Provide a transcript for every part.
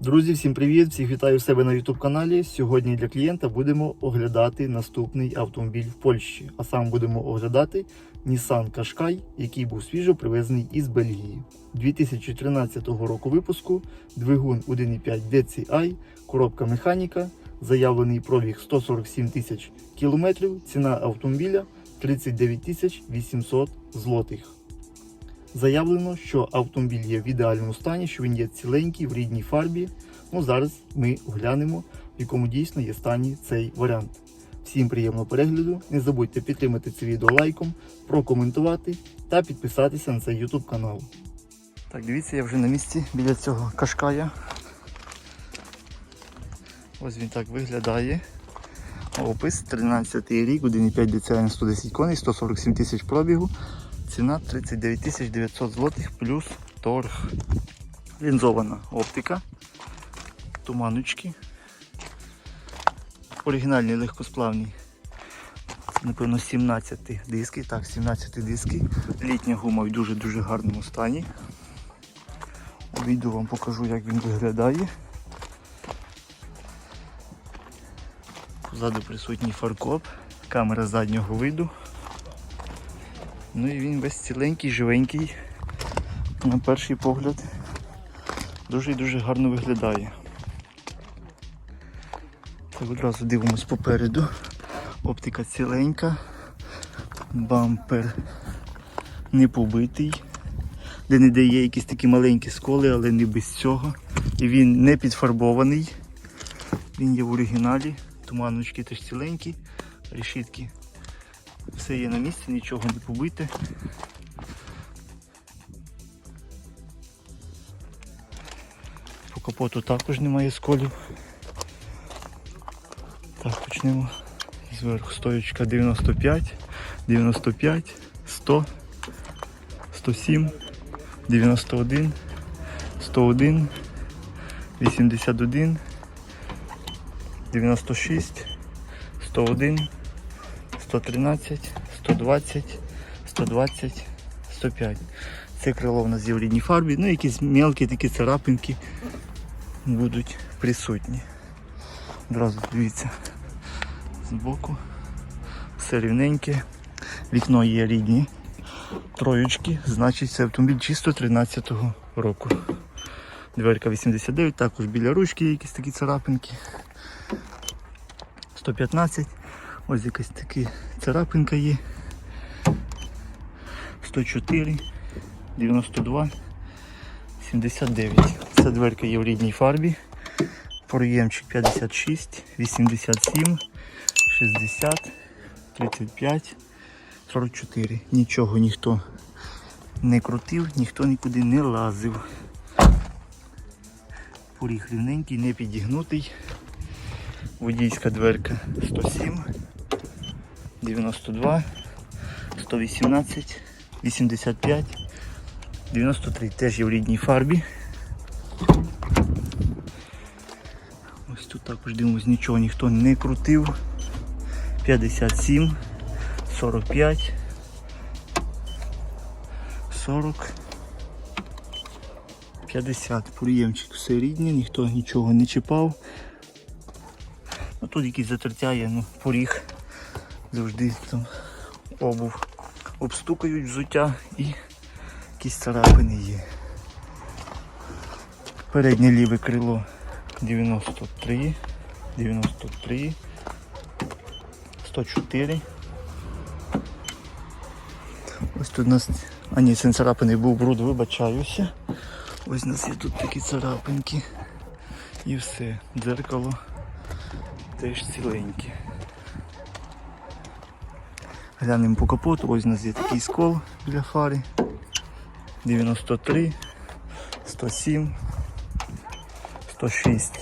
Друзі, всім привіт! Всіх вітаю в себе на YouTube каналі. Сьогодні для клієнта будемо оглядати наступний автомобіль в Польщі. А саме будемо оглядати Nissan Qashqai, який був свіжо привезений із Бельгії. 2013 року випуску, двигун 1.5 DCI, коробка механіка, заявлений пробіг 147 тисяч кілометрів, ціна автомобіля 39 тисяч 800 злотих. Заявлено, що автомобіль є в ідеальному стані, що він є ціленький в рідній фарбі. Ну зараз ми оглянемо, в якому дійсно є стані цей варіант. Всім приємного перегляду. Не забудьте підтримати це відео лайком, прокоментувати та підписатися на цей YouTube канал. Так, дивіться, я вже на місці біля цього кашкая. Ось він так виглядає. Опис 13 рік, 1,5 DCI 110 коней, 147 тисяч пробігу. Ціна 39 900 злотих плюс торг. Лінзована оптика, туманочки. Оригінальні легкосплавні. Напевно, 17 диски. Так, 17 диски. Літня гума в дуже-дуже гарному стані. Обійду вам покажу, як він виглядає. Позаду присутній фаркоп, камера заднього виду. Ну і він весь ціленький, живенький. На перший погляд дуже і дуже гарно виглядає. Так, одразу дивимось попереду. Оптика ціленька, бампер не побитий. Де не де є якісь такі маленькі сколи, але не без цього. І він не підфарбований. Він є в оригіналі. Туманочки теж ціленькі, решітки все є на місці, нічого не побите. По капоту також немає сколів. Так, почнемо зверху. Стоючка 95, 95, 100, 107, 91, 101, 81, 96, 101. 113, 120, 120, 105. Це крило в нас є в рідній фарбі. Ну, якісь мелкі такі царапинки будуть присутні. Одразу дивіться збоку. Все рівненьке. Вікно є рідні. Троєчки, значить це автомобіль чисто 13-го року. Дверка 89, також біля ручки якісь такі царапинки. 115. Ось якась така царапинка є. 104, 92, 79. Ця дверка є в рідній фарбі. Проємчик 56, 87, 60, 35, 44. Нічого ніхто не крутив, ніхто нікуди не лазив. Поріг рівненький, не підігнутий. Водійська дверка 107, 92, 118, 85, 93. Теж є в рідній фарбі. Ось тут також дивимось, нічого ніхто не крутив. 57, 45, 40, 50. Приємчик все рідне, ніхто нічого не чіпав. Ну, Тут якісь затертя є, ну, поріг. Завжди там обув обстукають взуття і якісь царапини є. Переднє ліве крило 93, 93, 104. Ось тут у нас... А ні, це не царапини був бруд, вибачаюся. Ось у нас є тут такі царапинки. І все. Дзеркало теж ціленькі. Глянемо по капоту, ось у нас є такий скол біля фари. 93, 107, 106,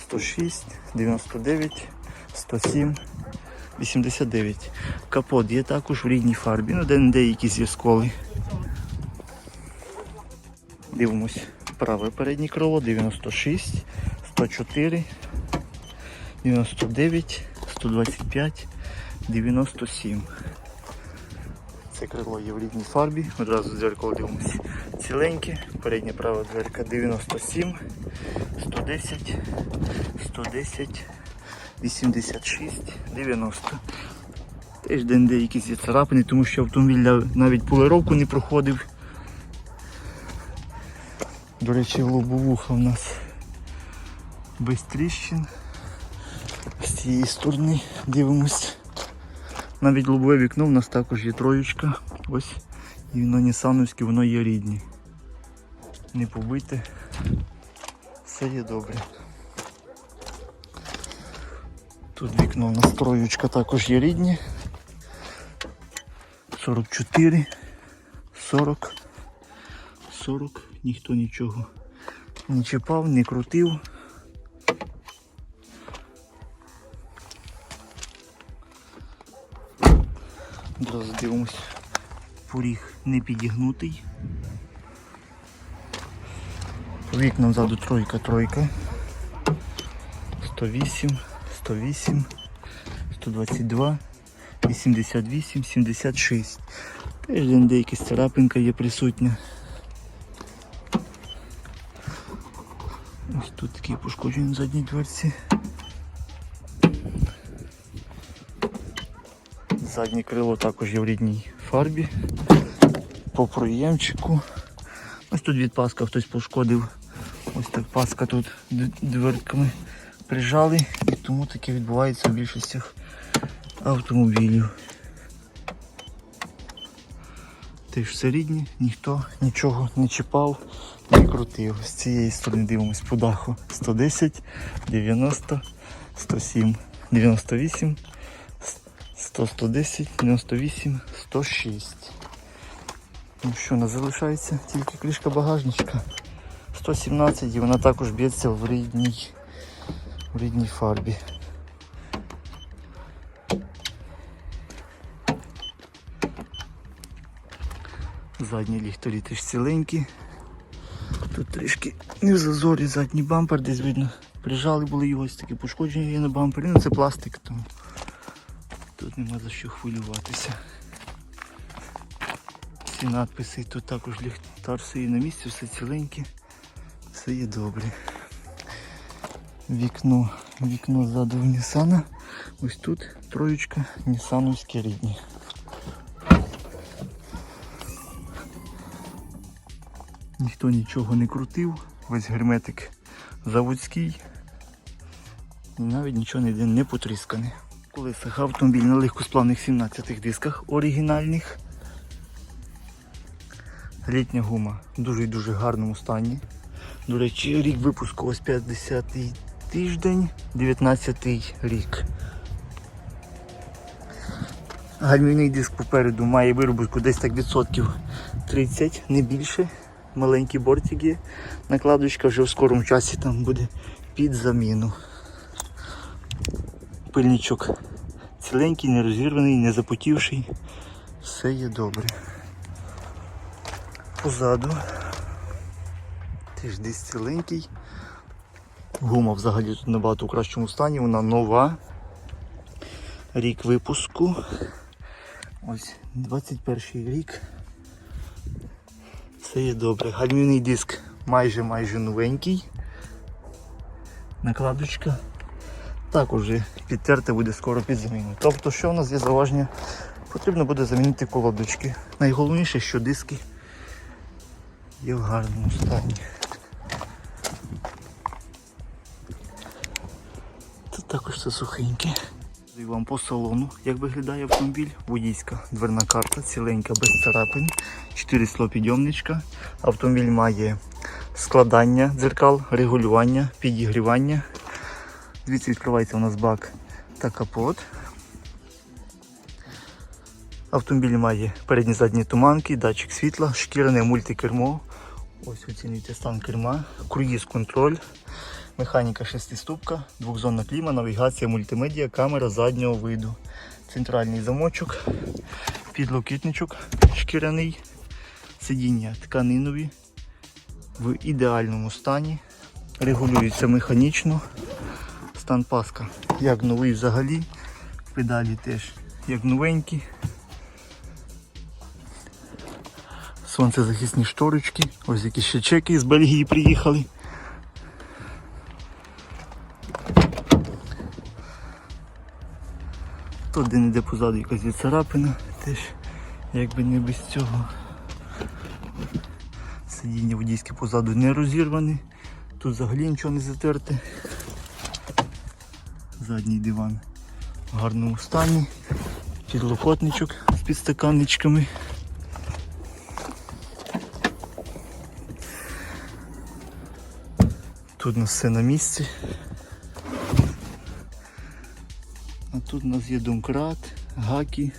106, 99, 107, 89. Капот є також в рідній фарбі, ну де-не-де якісь є сколи. Дивимось праве переднє крило, 96, 104, 99, 125, 97. Все крило є в рідній фарбі. Одразу дзеркало дивимося ціленьке. Передня права дверка 97, 110, 110, 86, 90. Теж де якісь є царапини, тому що автомобіль навіть полировку не проходив. До речі, лобовуха в нас без тріщин. З цієї сторони дивимось. Навіть лобове вікно в нас також є троєчка. Ось. І воно нісановське, воно є рідні. Не побите. Все є добре. Тут вікно в нас троєчка також є рідні. 44, 40, 40, ніхто нічого не чіпав, не крутив. Дивимось. Поріг не підігнутий. По вікнам ззаду тройка, тройка. 108, 108, 122, 88, 76. Теж де якась царапинка є присутня. Ось тут такі пошкоджені на задній дверці. Заднє крило також є в рідній фарбі. По проємчику. Ось тут від паска хтось пошкодив. Ось так паска тут дверками прижали і тому таке відбувається в більшості автомобілів. Теж все рідні, ніхто нічого не чіпав, не крутив. З цієї сторони дивимось по даху 110, 90, 107, 98, 100, 110, 98, 106. Ну що, у нас залишається тільки кришка багажничка. 117 і вона також б'ється в рідній, в рідній фарбі. Задні ліхтарі теж ціленькі. Тут трішки не в зазорі задній бампер, десь видно. Прижали були його ось такі пошкодження є на бампері. Ну це пластик, тому тут нема за що хвилюватися. Ці надписи тут також ліхтар є на місці, все ціленьке, все є добре. Вікно, вікно ззаду в Нісана. Ось тут троєчка Нісановські рідні. Ніхто нічого не крутив, весь герметик заводський. І навіть нічого ніде не потріскане. Колесах автомобіль на легкосплавних 17 дисках оригінальних. Літня гума в дуже і дуже гарному стані. До речі, рік випуску ось 50-й тиждень, 19-й рік. Гальмівний диск попереду має виробітку десь так відсотків 30, не більше. Маленький бортик є. Накладочка вже в скорому часі там буде під заміну. Пильничок ціленький, не розірваний, не запотівший. Все є добре. Позаду теж десь ціленький. Гума взагалі тут набагато в кращому стані, вона нова. Рік випуску. Ось 21 рік. Все є добре. Гальмівний диск майже майже новенький. Накладочка. Також вже підтерте буде скоро під заміну. Тобто, що у нас є зауваження? Потрібно буде замінити колодочки. Найголовніше, що диски є в гарному стані. Тут також все сухеньке. І вам по салону, як виглядає автомобіль. Водійська дверна карта, ціленька, без царапин, 4 склопідйомничка. Автомобіль має складання дзеркал, регулювання, підігрівання. Звідси відкривається у нас бак та капот. Автомобіль має передні задні туманки, датчик світла, шкіряне мультикермо. Ось оцінюйте стан керма, круїз контроль, механіка шестиступка, двохзонна кліма, навігація, мультимедіа, камера заднього виду, центральний замочок, підлокітничок шкіряний, сидіння тканинові в ідеальному стані, регулюється механічно. Стан паска як новий взагалі, педалі теж як новенькі. Сонцезахисні шторочки. Ось якісь ще чеки з Бельгії приїхали. Тут де не де позаду якась відцарапина, теж якби не без цього. Сидіння водійське позаду не розірване. Тут взагалі нічого не затерте. Задній диван в гарному стані. Підлокотничок з підстаканничками. Тут у нас все на місці. А тут у нас є домкрат, гаки.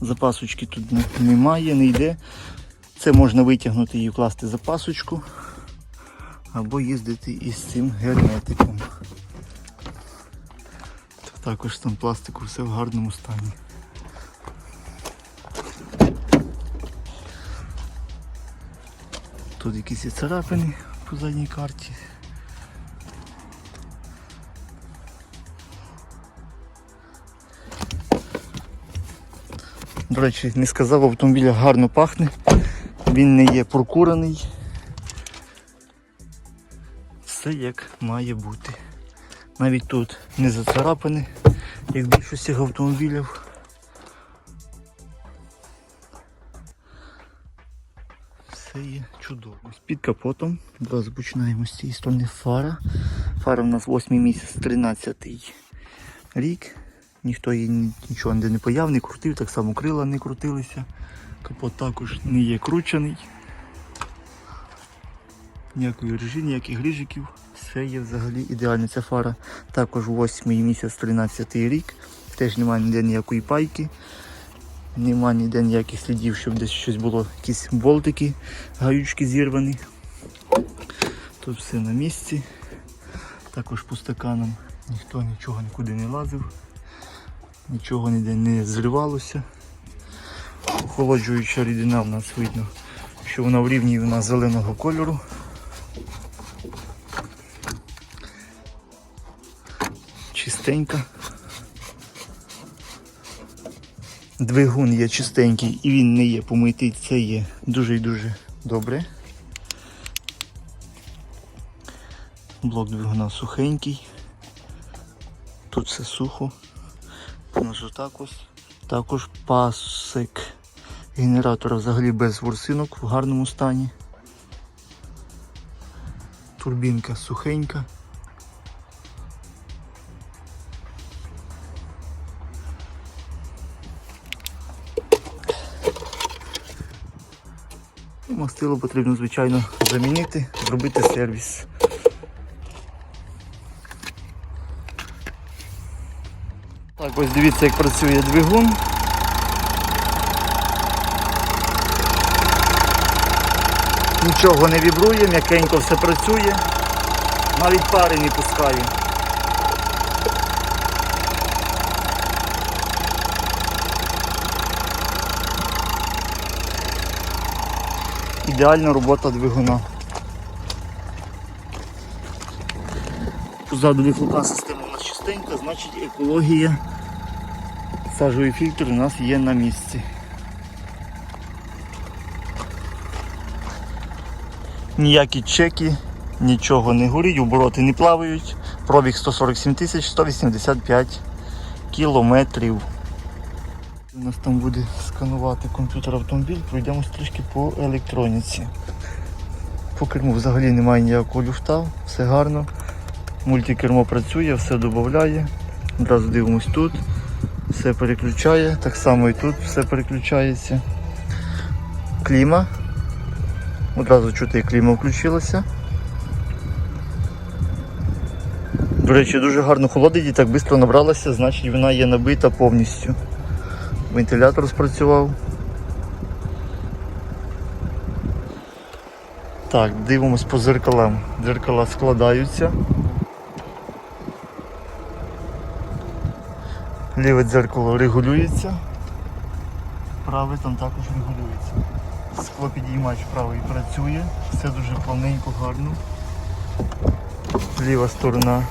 Запасочки тут немає, не йде. Це можна витягнути і вкласти запасочку або їздити із цим герметиком. Також там пластику все в гарному стані. Тут якісь є царапини по задній карті. До речі, не сказав, автомобіль гарно пахне. Він не є прокурений. Все як має бути. Навіть тут не зацарапані, як більшості автомобілів. Все є чудово. Під капотом. Одразу починаємо з цієї сторони фара. Фара в нас 8 місяць, 13 рік. Ніхто її нічого не паяв, не крутив, так само крила не крутилися. Капот також не є кручений. Ніякої режі, ніяких грижиків. Все є взагалі ідеально. Ця фара також 8 місяць 13 рік. Теж немає ніде ніякої пайки. Нема ніде ніяких слідів, щоб десь щось було, якісь болтики, гаючки зірвані. Тут все на місці. Також по стаканам ніхто нічого нікуди не лазив, нічого ніде не зривалося. Охолоджуюча рідина в нас видно, що вона в рівні вона зеленого кольору. Чистенька. Двигун є чистенький і він не є помитий, це є дуже і дуже добре. Блок двигуна сухенький. Тут все сухо. У нас отак ось. Також пасик генератора взагалі без ворсинок в гарному стані. Турбінка сухенька. І потрібно, звичайно, замінити, зробити сервіс. Так, ось дивіться, як працює двигун. Нічого не вібрує, м'якенько все працює, навіть пари не пускає. Ідеальна робота двигуна. Позаду вихлопна система у нас чистенька, значить екологія. Сажовий фільтр у нас є на місці. Ніякі чеки, нічого не горить, обороти не плавають. Пробіг 147 тисяч 185 кілометрів. У нас там буде сканувати комп'ютер автомобіль, пройдемось трішки по електроніці. По керму взагалі немає ніякого люфта, все гарно. Мультикермо працює, все додає. Одразу дивимось тут. Все переключає, так само і тут все переключається. Кліма. Одразу чути, кліма включилася. До речі, дуже гарно холодить і так швидко набралася, значить вона є набита повністю. Вентилятор спрацював. Так, дивимось по зеркалам. Дзеркала складаються. Ліве дзеркало регулюється. Праве там також регулюється. Склопідіймач правий працює, все дуже плавненько, гарно. Ліва сторона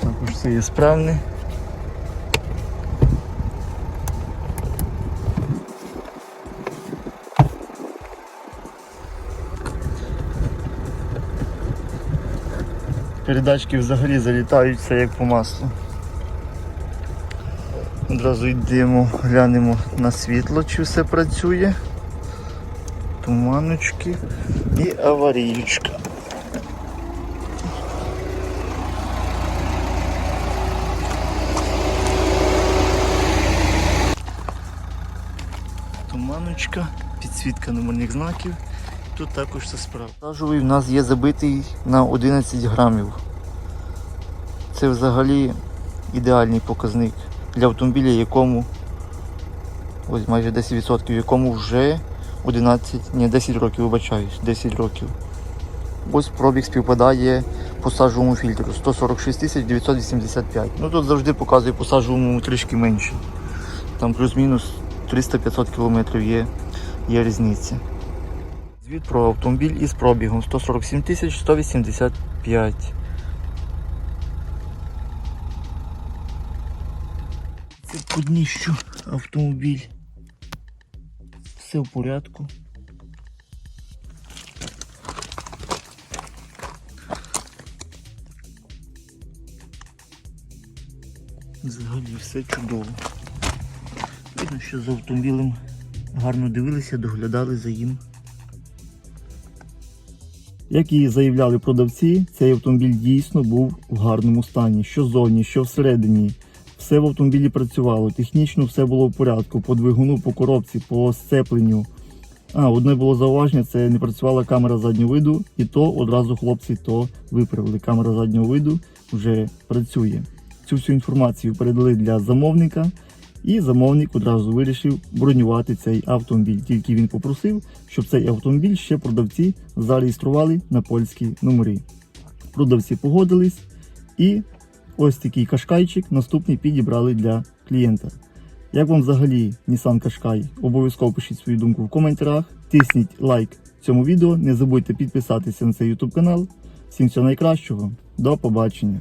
також все є справне. Передачки взагалі залітають все як по маслу. Одразу йдемо, глянемо на світло, чи все працює. Туманочки і аварійка. Туманочка, підсвітка номерних знаків. Тут також все справа. Сажовий в нас є забитий на 11 грамів. Це взагалі ідеальний показник для автомобіля, якому ось майже 10%, якому вже 11, ні, 10 років, вибачаюсь, 10 років. Ось пробіг співпадає по сажовому фільтру 146 985. Ну тут завжди показує по сажовому трішки менше. Там плюс-мінус 300-500 кілометрів є, є різниця. Звіт про автомобіль із пробігом 147 тисяч 185. Це по дніщу автомобіль. Все в порядку. Взагалі все чудово. Видно, що за автомобілем гарно дивилися, доглядали за їм. Як і заявляли продавці, цей автомобіль дійсно був в гарному стані. Що ззовні, що всередині. Все в автомобілі працювало, технічно все було в порядку, по двигуну, по коробці, по сцепленню. А, одне було зауваження, це не працювала камера заднього виду, і то одразу хлопці то виправили. Камера заднього виду вже працює. Цю всю інформацію передали для замовника, і замовник одразу вирішив бронювати цей автомобіль. Тільки він попросив, щоб цей автомобіль ще продавці зареєстрували на польські номери. Продавці погодились і ось такий кашкайчик наступний підібрали для клієнта. Як вам взагалі Nissan Qashqai? Обов'язково пишіть свою думку в коментарях. Тисніть лайк цьому відео. Не забудьте підписатися на цей YouTube канал. Всім всього найкращого. До побачення.